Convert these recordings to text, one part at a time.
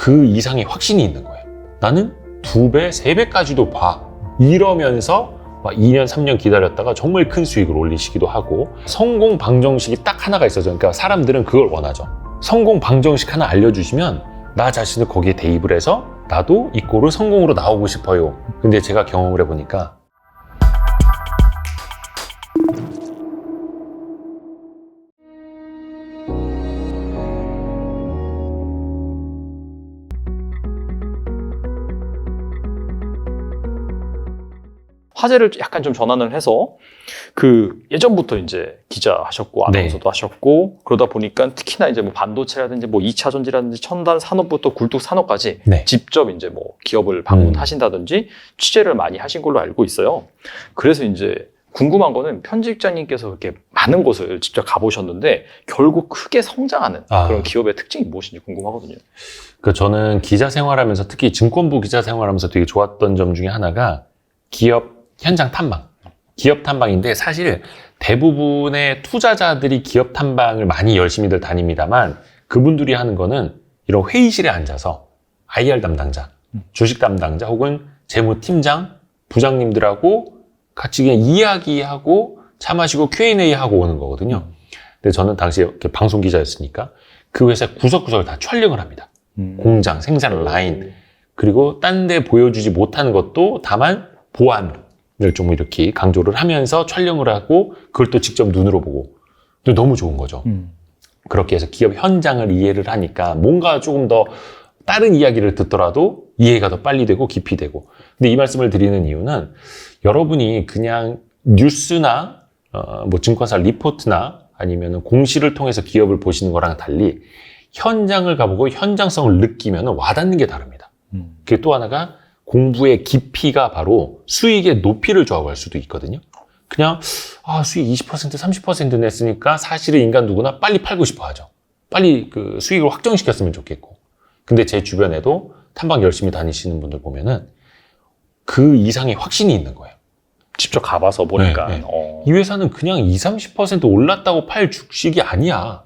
그 이상의 확신이 있는 거예요. 나는 두 배, 세 배까지도 봐. 이러면서 막 2년, 3년 기다렸다가 정말 큰 수익을 올리시기도 하고 성공 방정식이 딱 하나가 있어요. 그러니까 사람들은 그걸 원하죠. 성공 방정식 하나 알려주시면 나 자신을 거기에 대입을 해서 나도 이 꼴을 성공으로 나오고 싶어요. 근데 제가 경험을 해보니까 화제를 약간 좀 전환을 해서 그 예전부터 이제 기자 하셨고 네. 아나운서도 하셨고 그러다 보니까 특히나 이제 뭐 반도체라든지 뭐 2차 전지라든지 첨단 산업부터 굴뚝 산업까지 네. 직접 이제 뭐 기업을 방문하신다든지 취재를 많이 하신 걸로 알고 있어요. 그래서 이제 궁금한 거는 편집장님께서 이렇게 많은 곳을 직접 가보셨는데 결국 크게 성장하는 아. 그런 기업의 특징이 무엇인지 궁금하거든요. 그 저는 기자 생활하면서 특히 증권부 기자 생활하면서 되게 좋았던 점 중에 하나가 기업 현장 탐방. 기업 탐방인데 사실 대부분의 투자자들이 기업 탐방을 많이 열심히들 다닙니다만 그분들이 하는 거는 이런 회의실에 앉아서 IR 담당자, 주식 담당자 혹은 재무 팀장, 부장님들하고 같이 그냥 이야기하고 차 마시고 Q&A 하고 오는 거거든요. 근데 저는 당시에 이렇게 방송 기자였으니까 그 회사 구석구석을 다 촬영을 합니다. 공장, 생산 라인, 그리고 딴 데 보여주지 못하는 것도 다만 보안을 좀 이렇게 강조를 하면서 촬영을 하고 그걸 또 직접 눈으로 보고 또 너무 좋은 거죠. 음. 그렇게 해서 기업 현장을 이해를 하니까 뭔가 조금 더 다른 이야기를 듣더라도 이해가 더 빨리 되고 깊이 되고. 근데 이 말씀을 드리는 이유는 여러분이 그냥 뉴스나 어, 뭐 증권사 리포트나 아니면 공시를 통해서 기업을 보시는 거랑 달리 현장을 가보고 현장성을 느끼면 와닿는 게 다릅니다. 음. 그게 또 하나가 공부의 깊이가 바로 수익의 높이를 좌우할 수도 있거든요. 그냥 아, 수익 20% 30% 냈으니까 사실은 인간 누구나 빨리 팔고 싶어 하죠. 빨리 그 수익을 확정시켰으면 좋겠고. 근데 제 주변에도 탐방 열심히 다니시는 분들 보면은 그 이상의 확신이 있는 거예요. 직접 가봐서 보니까 네, 네. 어. 이 회사는 그냥 20, 30% 올랐다고 팔 주식이 아니야.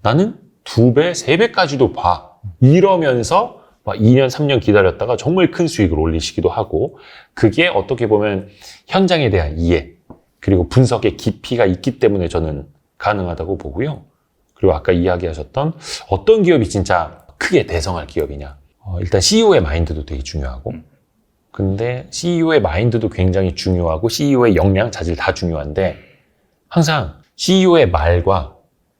나는 두 배, 세 배까지도 봐. 이러면서 막 2년, 3년 기다렸다가 정말 큰 수익을 올리시기도 하고, 그게 어떻게 보면 현장에 대한 이해, 그리고 분석의 깊이가 있기 때문에 저는 가능하다고 보고요. 그리고 아까 이야기하셨던 어떤 기업이 진짜 크게 대성할 기업이냐. 어, 일단 CEO의 마인드도 되게 중요하고, 근데 CEO의 마인드도 굉장히 중요하고 CEO의 역량, 자질 다 중요한데 항상 CEO의 말과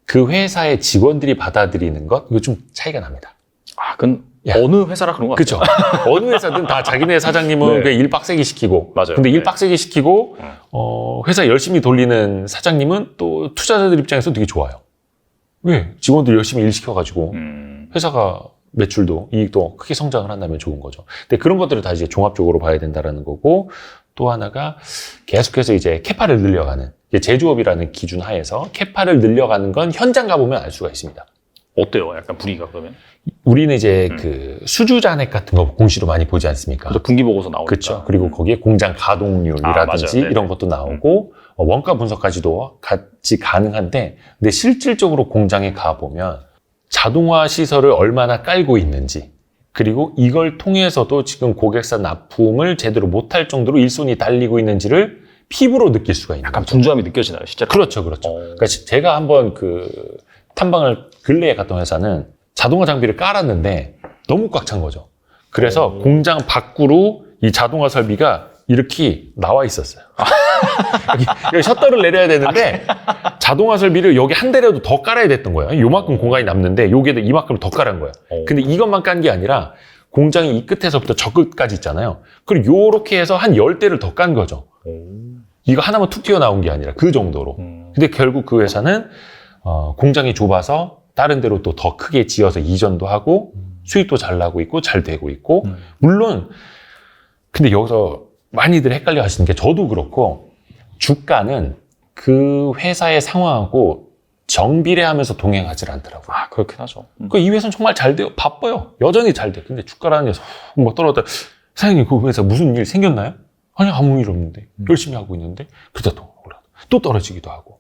그 회사의 직원들이 받아들이는 것 이거 좀 차이가 납니다. 아, 그건 야. 어느 회사나 그런 것 같아요. 그렇죠. 어느 회사든 다 자기네 사장님은 네. 그일 빡세게 시키고 맞아요. 근데 일 네. 빡세게 시키고 음. 어, 회사 열심히 돌리는 사장님은 또 투자자들 입장에서 되게 좋아요. 왜? 직원들 열심히 일 시켜가지고 음. 회사가 매출도 이익도 크게 성장을 한다면 좋은 거죠. 근데 그런 것들을 다 이제 종합적으로 봐야 된다라는 거고 또 하나가 계속해서 이제 캐파를 늘려가는 제조업이라는 기준 하에서 캐파를 늘려가는 건 현장 가보면 알 수가 있습니다. 어때요? 약간 분위기가 그러면? 우리는 이제 음. 그 수주 잔액 같은 거 공시로 많이 보지 않습니까? 그래서 분기 보고서 나오니까. 그렇죠. 그리고 거기에 공장 아, 가동률이라든지 맞아요. 네네. 이런 것도 나오고 어, 원가 분석까지도 같이 가능한데 근데 실질적으로 공장에 가 보면 자동화 시설을 얼마나 깔고 있는지 그리고 이걸 통해서도 지금 고객사 납품을 제대로 못할 정도로 일손이 달리고 있는지를 피부로 느낄 수가 있는 약간 거죠. 분주함이 느껴지나요, 실제로? 그렇죠, 그렇죠. 어. 그러니까 지- 제가 한번 그 탐방을 근래에 갔던 회사는 자동화 장비를 깔았는데 너무 꽉 찬 거죠. 그래서 오. 공장 밖으로 이 자동화 설비가 이렇게 나와 있었어요. 여기, 여기 셔터를 내려야 되는데 자동화 설비를 여기 한 대라도 더 깔아야 됐던 거예요. 요만큼 공간이 남는데 여기에도 이만큼 더 깔은 거예요. 어. 근데 이것만 깐 게 아니라 공장이 이 끝에서부터 저 끝까지 있잖아요. 그리고 요렇게 해서 한 열대를 더 깐 거죠. 오. 이거 하나만 툭 튀어나온 게 아니라 그 정도로. 음. 근데 결국 그 회사는 어, 공장이 좁아서 다른 데로 또 더 크게 지어서 이전도 하고 수익도 잘 나고 있고 잘 되고 있고 음. 물론 근데 여기서 많이들 헷갈려 하시는 게 저도 그렇고 주가는 그 회사의 상황하고 정비례하면서 동행하지 않더라고요. 아, 그렇긴 하죠. 음. 그이 회사는 정말 잘 돼요. 바빠요. 여전히 잘 돼. 근데 주가라는 게뭐 떨어졌다. 사장님 그 회사 무슨 일 생겼나요? 아니 아무 일 없는데 열심히 하고 있는데 그러다 또 올라 또 떨어지기도 하고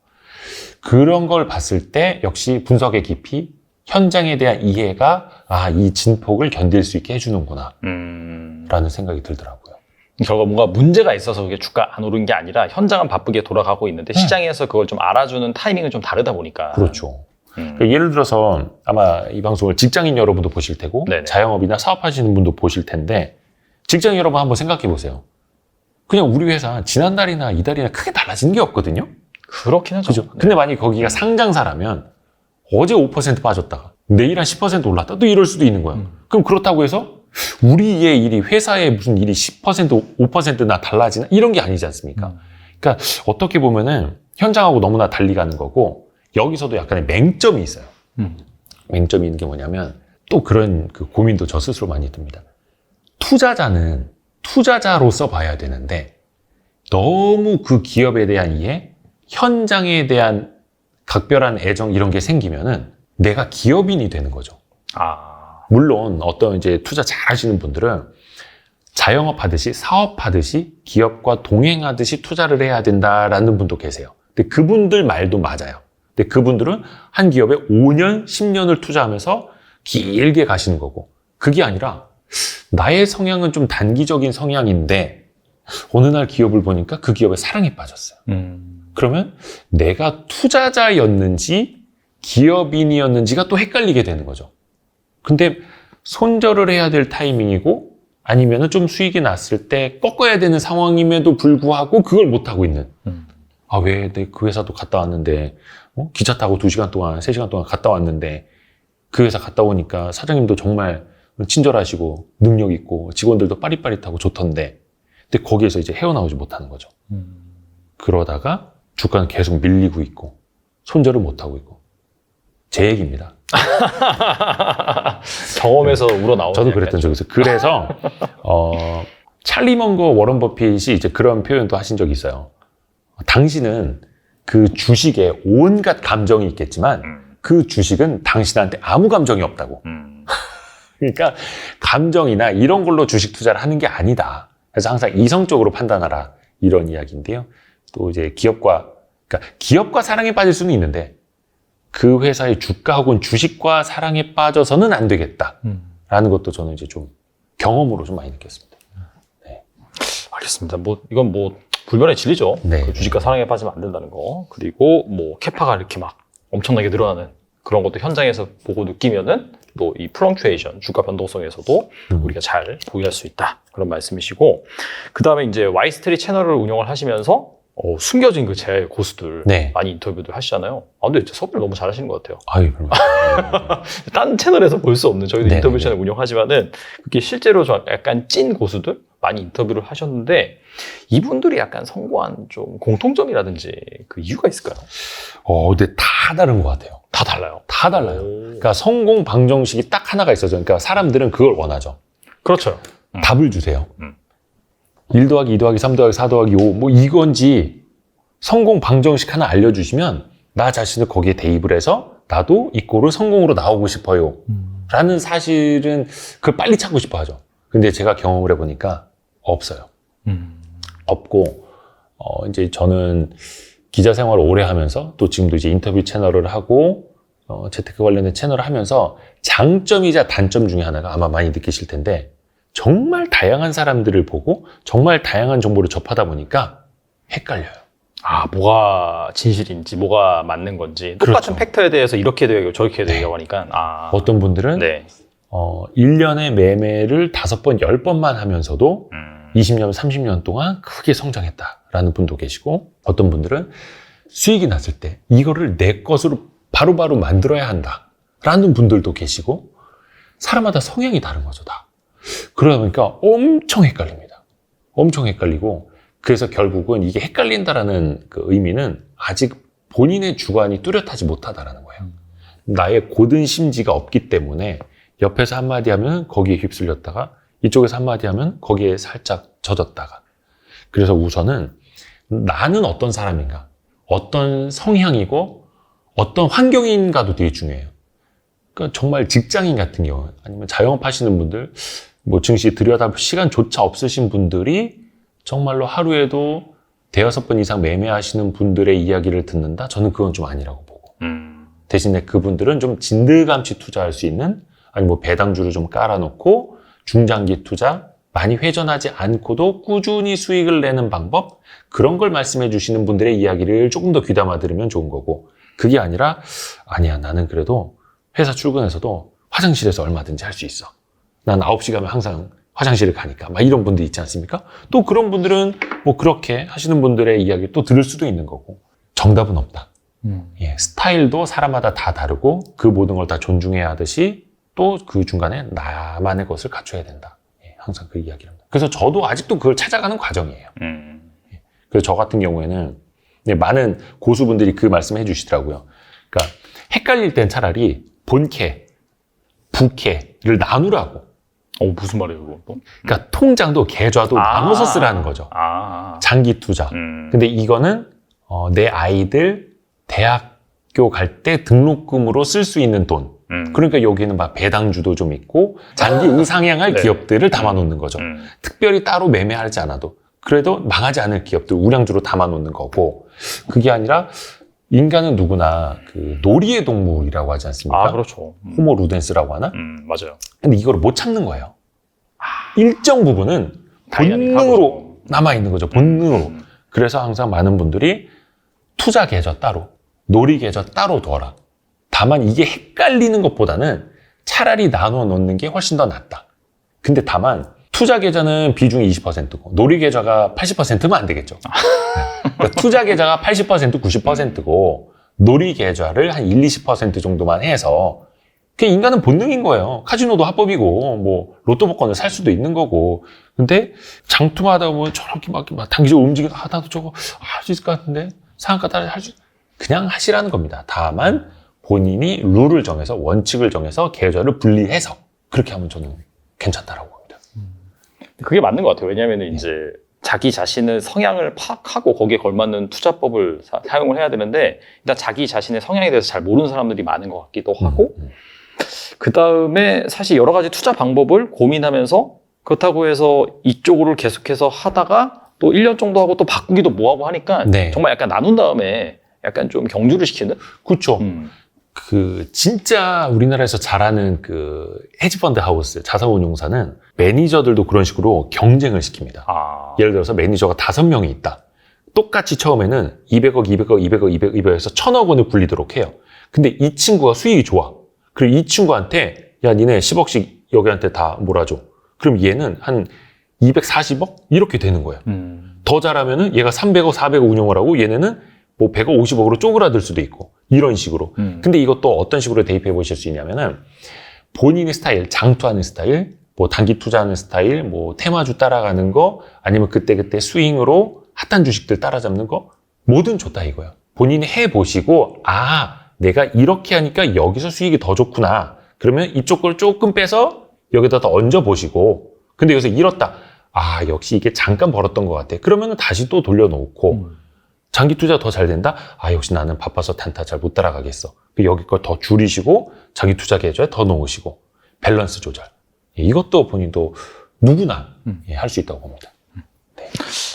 그런 걸 봤을 때 역시 분석의 깊이, 현장에 대한 이해가 아, 이 진폭을 견딜 수 있게 해주는구나 음. 라는 생각이 들더라고요. 결과 뭔가 문제가 있어서 그게 주가 안 오른 게 아니라 현장은 바쁘게 돌아가고 있는데 네. 시장에서 그걸 좀 알아주는 타이밍은 좀 다르다 보니까. 그렇죠. 음. 그러니까 예를 들어서 아마 이 방송을 직장인 여러분도 보실 테고 네네. 자영업이나 사업하시는 분도 보실 텐데 직장인 여러분 한번 생각해 보세요. 그냥 우리 회사 지난달이나 이달이나 크게 달라진 게 없거든요. 그렇긴 하죠. 그죠? 네. 근데 만약에 거기가 상장사라면 어제 5% 빠졌다가 내일 한 10% 올랐다 또 이럴 수도 있는 거예요. 음. 그럼 그렇다고 해서 우리의 일이 회사의 무슨 일이 10% 5%나 달라지나 이런 게 아니지 않습니까? 음. 그러니까 어떻게 보면은 현장하고 너무나 달리 가는 거고 여기서도 약간의 맹점이 있어요. 음. 맹점이 있는 게 뭐냐면 또 그런 그 고민도 저 스스로 많이 듭니다. 투자자는 투자자로서 봐야 되는데 너무 그 기업에 대한 이해, 현장에 대한 각별한 애정 이런 게 생기면은 내가 기업인이 되는 거죠. 아. 물론 어떤 이제 투자 잘 하시는 분들은 자영업 하듯이 사업 하듯이 기업과 동행하듯이 투자를 해야 된다라는 분도 계세요. 근데 그분들 말도 맞아요. 근데 그분들은 한 기업에 5년, 10년을 투자하면서 길게 가시는 거고 그게 아니라 나의 성향은 좀 단기적인 성향인데 어느 날 기업을 보니까 그 기업에 사랑에 빠졌어요. 음. 그러면 내가 투자자였는지 기업인이었는지가 또 헷갈리게 되는 거죠. 근데 손절을 해야 될 타이밍이고 아니면은 좀 수익이 났을 때 꺾어야 되는 상황임에도 불구하고 그걸 못 하고 있는. 음. 아, 왜 내 그 회사도 갔다 왔는데 어? 기차 타고 2시간 동안, 3시간 동안 갔다 왔는데 그 회사 갔다 오니까 사장님도 정말 친절하시고 능력 있고 직원들도 빠릿빠릿하고 좋던데 근데 거기에서 이제 헤어나오지 못하는 거죠. 음. 그러다가 주가는 계속 밀리고 있고 손절을 못하고 있고 제 얘기입니다. 경험에서 우러나오는 저도 그랬던 좀- 적이 있어요. 그래서 어, 찰리 먼거 워런 버핏이 이제 그런 표현도 하신 적이 있어요. 당신은 그 주식에 온갖 감정이 있겠지만 음. 그 주식은 당신한테 아무 감정이 없다고. 음. 그러니까 감정이나 이런 걸로 주식 투자를 하는 게 아니다. 그래서 항상 이성적으로 판단하라 이런 이야기인데요. 또 이제 기업과 그러니까 기업과 사랑에 빠질 수는 있는데 그 회사의 주가 혹은 주식과 사랑에 빠져서는 안 되겠다라는 음. 것도 저는 이제 좀 경험으로 좀 많이 느꼈습니다. 알겠습니다. 뭐 이건 뭐 불변의 진리죠. 네. 그 주식과 사랑에 빠지면 안 된다는 거. 그리고 뭐 캐파가 이렇게 막 엄청나게 늘어나는 그런 것도 현장에서 보고 느끼면은 또 이 플렁추에이션 주가 변동성에서도 음. 우리가 잘 보유할 수 있다 그런 말씀이시고 그 다음에 이제 와이스트리 채널을 운영을 하시면서 어, 숨겨진 그 제 고수들 네. 많이 인터뷰도 하시잖아요. 아 근데 섭외를 너무 잘하시는 것 같아요. 아유, 그럼. 딴 채널에서 볼 수 없는 저희도 네, 인터뷰 네, 채널 운영하지만은 그게 실제로 좀 약간 찐 고수들 많이 인터뷰를 하셨는데 이분들이 약간 성공한 좀 공통점이라든지 그 이유가 있을까요? 어, 근데 다 다른 것 같아요. 다 달라요. 다 달라요. 오. 그러니까 성공 방정식이 딱 하나가 있어죠. 그러니까 사람들은 그걸 원하죠. 그렇죠. 음. 답을 주세요. 음. 1 더하기 2 더하기 3 더하기 4 더하기 5, 뭐 이건지 성공 방정식 하나 알려주시면 나 자신을 거기에 대입을 해서 나도 이 꼴을 성공으로 나오고 싶어요. 라는 사실은 그걸 빨리 찾고 싶어 하죠. 근데 제가 경험을 해보니까 없어요. 음. 없고, 어, 이제 저는 기자 생활을 오래 하면서 또 지금도 이제 인터뷰 채널을 하고, 어, 재테크 관련된 채널을 하면서 장점이자 단점 중에 하나가 아마 많이 느끼실 텐데, 정말 다양한 사람들을 보고 정말 다양한 정보를 접하다 보니까 헷갈려요. 아 뭐가 진실인지 뭐가 맞는 건지 똑같은 그렇죠. 팩터에 대해서 이렇게 되고 저렇게 네. 되고 하니까 아 어떤 분들은 네. 어, 1년에 매매를 5번, 10번만 하면서도 음. 20년, 30년 동안 크게 성장했다라는 분도 계시고 어떤 분들은 수익이 났을 때 이거를 내 것으로 바로바로 만들어야 한다라는 분들도 계시고 사람마다 성향이 다른 거죠 다. 그러다 보니까 엄청 헷갈립니다. 엄청 헷갈리고 그래서 결국은 이게 헷갈린다라는 그 의미는 아직 본인의 주관이 뚜렷하지 못하다라는 거예요. 나의 고든 심지가 없기 때문에 옆에서 한마디 하면 거기에 휩쓸렸다가 이쪽에서 한마디 하면 거기에 살짝 젖었다가 그래서 우선은 나는 어떤 사람인가 어떤 성향이고 어떤 환경인가도 되게 중요해요 그러니까 정말 직장인 같은 경우 아니면 자영업 하시는 분들 뭐 증시 들여다볼 시간조차 없으신 분들이 정말로 하루에도 대여섯 번 이상 매매하시는 분들의 이야기를 듣는다? 저는 그건 좀 아니라고 보고. 음. 대신에 그분들은 좀 진드감치 투자할 수 있는 아니 뭐 배당주를 좀 깔아놓고 중장기 투자 많이 회전하지 않고도 꾸준히 수익을 내는 방법? 그런 걸 말씀해 주시는 분들의 이야기를 조금 더 귀담아 들으면 좋은 거고. 그게 아니라 아니야 나는 그래도 회사 출근해서도 화장실에서 얼마든지 할 수 있어 난 9시 가면 항상 화장실을 가니까 막 이런 분들 있지 않습니까? 또 그런 분들은 뭐 그렇게 하시는 분들의 이야기 또 들을 수도 있는 거고 정답은 없다. 음. 예, 스타일도 사람마다 다 다르고 그 모든 걸 다 존중해야 하듯이 또 그 중간에 나만의 것을 갖춰야 된다. 예, 항상 그 이야기를 합니다. 그래서 저도 아직도 그걸 찾아가는 과정이에요. 음. 그래서 저 같은 경우에는 네, 많은 고수분들이 그 말씀을 해주시더라고요. 그러니까 헷갈릴 땐 차라리 본캐, 부캐를 나누라고. 어, 무슨 말이에요, 그거 또? 그러니까 통장도 계좌도 아. 나눠서 쓰라는 거죠. 아. 장기 투자. 음. 근데 이거는 어, 내 아이들 대학교 갈 때 등록금으로 쓸 수 있는 돈. 음. 그러니까 여기는 막 배당주도 좀 있고 장기 우상향할 네. 기업들을 담아놓는 거죠. 음. 특별히 따로 매매하지 않아도 그래도 망하지 않을 기업들 우량주로 담아놓는 거고 그게 아니라 인간은 누구나 그 놀이의 동물이라고 하지 않습니까? 아, 그렇죠. 음. 호모 루덴스라고 하나? 음, 맞아요. 근데 이거를 못 참는 거예요. 일정 부분은. 본능으로 남아 있는 거죠. 본능으로. 음. 그래서 항상 많은 분들이 투자 계좌 따로, 놀이 계좌 따로 둬라. 다만 이게 헷갈리는 것보다는 차라리 나눠 놓는 게 훨씬 더 낫다. 근데 다만 투자 계좌는 비중이 20%고 놀이 계좌가 80%면 안 되겠죠. 그러니까 투자 계좌가 80% 90%고 놀이 계좌를 한 1, 20% 정도만 해서 그 인간은 본능인 거예요. 카지노도 합법이고 뭐 로또 복권을 살 수도 있는 거고. 근데 장투하다 보면 저렇게 막, 막 단기적으로 움직이다 하다도 저거 할 수 있을 것 같은데 상한가 따라 할수 그냥 하시라는 겁니다. 다만 본인이 룰을 정해서 원칙을 정해서 계좌를 분리해서 그렇게 하면 저는 괜찮다라고. 그게 맞는 것 같아요. 왜냐하면 이제 자기 자신의 성향을 파악하고 거기에 걸맞는 투자법을 사, 용을 해야 되는데 일단 자기 자신의 성향에 대해서 잘 모르는 사람들이 많은 것 같기도 하고 음, 음. 그 다음에 사실 여러 가지 투자 방법을 고민하면서 그렇다고 해서 이쪽으로 계속해서 하다가 또 1년 정도 하고 또 바꾸기도 뭐하고 하니까 네. 정말 약간 나눈 다음에 약간 좀 경주를 시키는 그렇죠. 음. 그 진짜 우리나라에서 잘하는 그 헤지펀드 하우스 자산운용사는 매니저들도 그런 식으로 경쟁을 시킵니다. 아. 예를 들어서 매니저가 다섯 명이 있다. 똑같이 처음에는 200억, 200억, 200억, 200억, 200억에서 1000억 원을 굴리도록 해요. 근데 이 친구가 수익이 좋아. 그리고 이 친구한테 야 니네 10억씩 여기한테 다 몰아줘. 그럼 얘는 한 240억 이렇게 되는 거예요. 음. 더 잘하면은 얘가 300억, 400억 운영을 하고 얘네는 뭐 100억, 50억으로 쪼그라들 수도 있고 이런 식으로. 음. 근데 이것도 어떤 식으로 대입해 보실 수 있냐면은 본인의 스타일, 장투하는 스타일, 뭐 단기 투자하는 스타일, 뭐 테마주 따라가는 거, 아니면 그때그때 스윙으로 핫한 주식들 따라잡는 거, 뭐든 좋다 이거예요. 본인이 해 보시고, 아, 내가 이렇게 하니까 여기서 수익이 더 좋구나. 그러면 이쪽 걸 조금 빼서 여기다 더 얹어 보시고, 근데 여기서 잃었다. 아, 역시 이게 잠깐 벌었던 것 같아. 그러면 다시 또 돌려놓고, 음. 장기 투자 더 잘 된다? 아, 역시 나는 바빠서 단타 잘 못 따라가겠어. 그 여기 걸 더 줄이시고, 장기 투자 계좌에 더 넣으시고, 밸런스 조절. 예, 이것도 본인도 누구나 음. 예, 할 수 있다고 봅니다.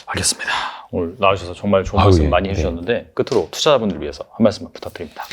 알겠습니다. 오늘 나와주셔서 정말 좋은 아유, 말씀 예, 많이 네. 해주셨는데 끝으로 투자자분들 위해서 한 말씀 부탁드립니다.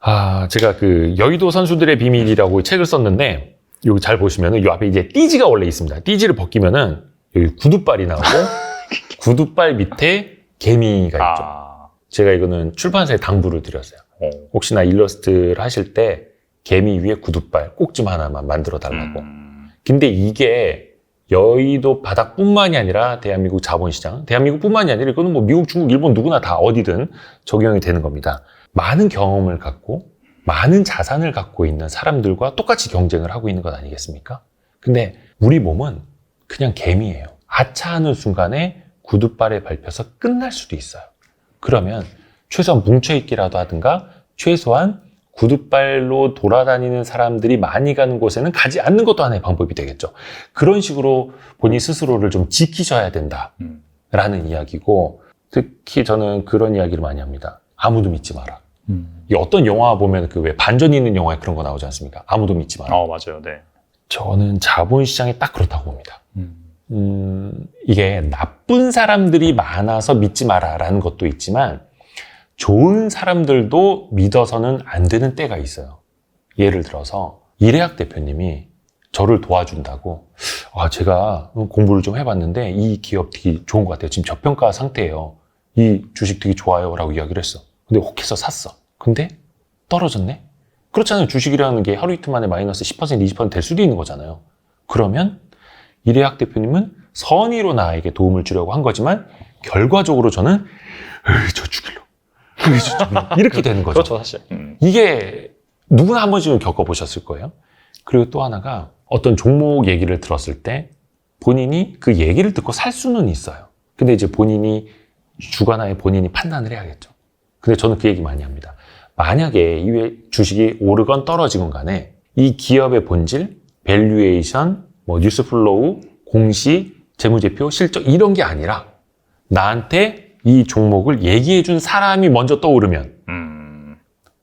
아, 제가 그 여의도 선수들의 비밀이라고 책을 썼는데, 여기 잘 보시면은 이 앞에 이제 띠지가 원래 있습니다. 띠지를 벗기면은 여기 구두발이 나오고, 구두발 밑에 개미가 있죠. 아, 제가 이거는 출판사에 당부를 드렸어요. 어. 혹시나 일러스트를 하실 때 개미 위에 구두발 꼭지 하나만 만들어 달라고. 음. 근데 이게 여의도 바닥뿐만이 아니라 대한민국 자본시장, 대한민국뿐만이 아니라 이거는 뭐 미국, 중국, 일본 누구나 다 어디든 적용이 되는 겁니다. 많은 경험을 갖고 많은 자산을 갖고 있는 사람들과 똑같이 경쟁을 하고 있는 것 아니겠습니까? 근데 우리 몸은 그냥 개미예요. 아차하는 순간에 구두발에 밟혀서 끝날 수도 있어요. 그러면 최소한 뭉쳐있기라도 하든가 최소한 구두발로 돌아다니는 사람들이 많이 가는 곳에는 가지 않는 것도 하나의 방법이 되겠죠. 그런 식으로 본인 스스로를 좀 지키셔야 된다라는 음. 이야기고 특히 저는 그런 이야기를 많이 합니다. 아무도 믿지 마라. 음. 이 어떤 영화 보면 그 왜 반전 있는 영화에 그런 거 나오지 않습니까? 아무도 믿지 마라. 어, 맞아요. 네. 저는 자본시장이 딱 그렇다고 봅니다. 음. 음, 이게 나쁜 사람들이 많아서 믿지 마라라는 것도 있지만 좋은 사람들도 믿어서는 안 되는 때가 있어요. 예를 들어서 이래학 대표님이 저를 도와준다고 아 제가 공부를 좀 해봤는데 이 기업 되게 좋은 것 같아요. 지금 저평가 상태예요. 이 주식 되게 좋아요 라고 이야기를 했어. 근데 혹해서 샀어. 근데 떨어졌네. 그렇잖아요. 주식이라는 게 하루 이틀 만에 마이너스 10% 20%될 수도 있는 거잖아요. 그러면 이래학 대표님은 선의로 나에게 도움을 주려고 한 거지만 결과적으로 저는 저 죽일러. 이렇게 되는 거죠. 그렇죠, 사실. 음. 이게 누구나 한 번씩은 겪어보셨을 거예요. 그리고 또 하나가 어떤 종목 얘기를 들었을 때 본인이 그 얘기를 듣고 살 수는 있어요. 근데 이제 본인이 주관하에 본인이 판단을 해야겠죠. 근데 저는 그 얘기 많이 합니다. 만약에 이 외- 주식이 오르건 떨어지건 간에 이 기업의 본질, 밸류에이션, 뭐 뉴스 플로우, 공시, 재무제표, 실적 이런 게 아니라 나한테 이 종목을 얘기해 준 사람이 먼저 떠오르면 음.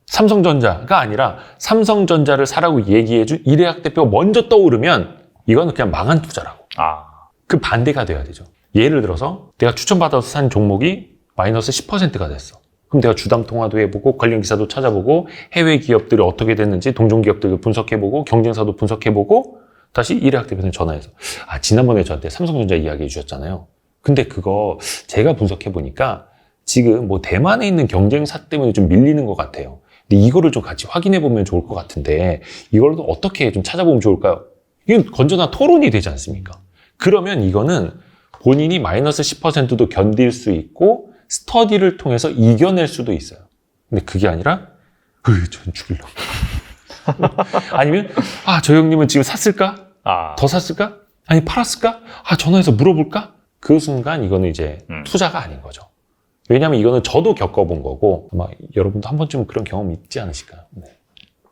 삼성전자가 아니라 삼성전자를 사라고 얘기해 준 이래학 대표가 먼저 떠오르면 이거는 그냥 망한 투자라고. 아. 그 반대가 돼야 되죠. 예를 들어서 내가 추천받아서 산 종목이 마이너스 10%가 됐어. 그럼 내가 주담 통화도 해보고 관련 기사도 찾아보고 해외 기업들이 어떻게 됐는지 동종 기업들도 분석해보고 경쟁사도 분석해보고 다시 이래학 대표님 전화해서 아 지난번에 저한테 삼성전자 이야기해 주셨잖아요. 근데 그거 제가 분석해 보니까 지금 뭐 대만에 있는 경쟁사 때문에 좀 밀리는 것 같아요. 근데 이거를 좀 같이 확인해 보면 좋을 것 같은데 이걸 또 어떻게 좀 찾아보면 좋을까요? 이건 건전한 토론이 되지 않습니까? 그러면 이거는 본인이 마이너스 10%도 견딜 수 있고 스터디를 통해서 이겨낼 수도 있어요. 근데 그게 아니라 으, 전 죽일러. 아니면 아, 저 형님은 지금 샀을까? 아. 더 샀을까? 아니 팔았을까? 아 전화해서 물어볼까? 그 순간 이거는 이제 음. 투자가 아닌 거죠. 왜냐하면 이거는 저도 겪어본 거고 아마 여러분도 한 번쯤 그런 경험 있지 않으실까요? 네.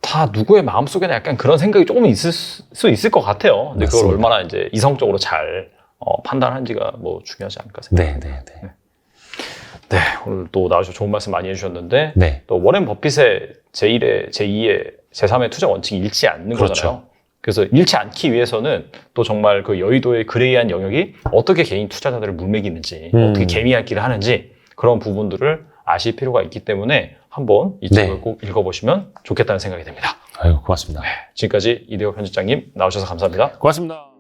다 누구의 마음속에는 약간 그런 생각이 조금 있을 수수 있을 것 같아요. 근데 그걸 맞습니다. 얼마나 이제 이성적으로 잘 어, 판단하는지가 뭐 중요하지 않을까 생각합니다. 네, 네, 네. 네, 오늘 또 나와주셔서 좋은 말씀 많이 해주셨는데 네. 또 워렌 버핏의 제1의, 제2의, 제3의 투자 원칙이 잃지 않는 그렇죠. 거잖아요. 그래서 잃지 않기 위해서는 또 정말 그 여의도의 그레이한 영역이 어떻게 개인 투자자들을 물매기는지, 음. 어떻게 개미핥기를 하는지 그런 부분들을 아실 필요가 있기 때문에 한번 이 책을 네. 꼭 읽어보시면 좋겠다는 생각이 듭니다. 아유 고맙습니다. 지금까지 이대호 편집장님 나오셔서 감사합니다. 고맙습니다.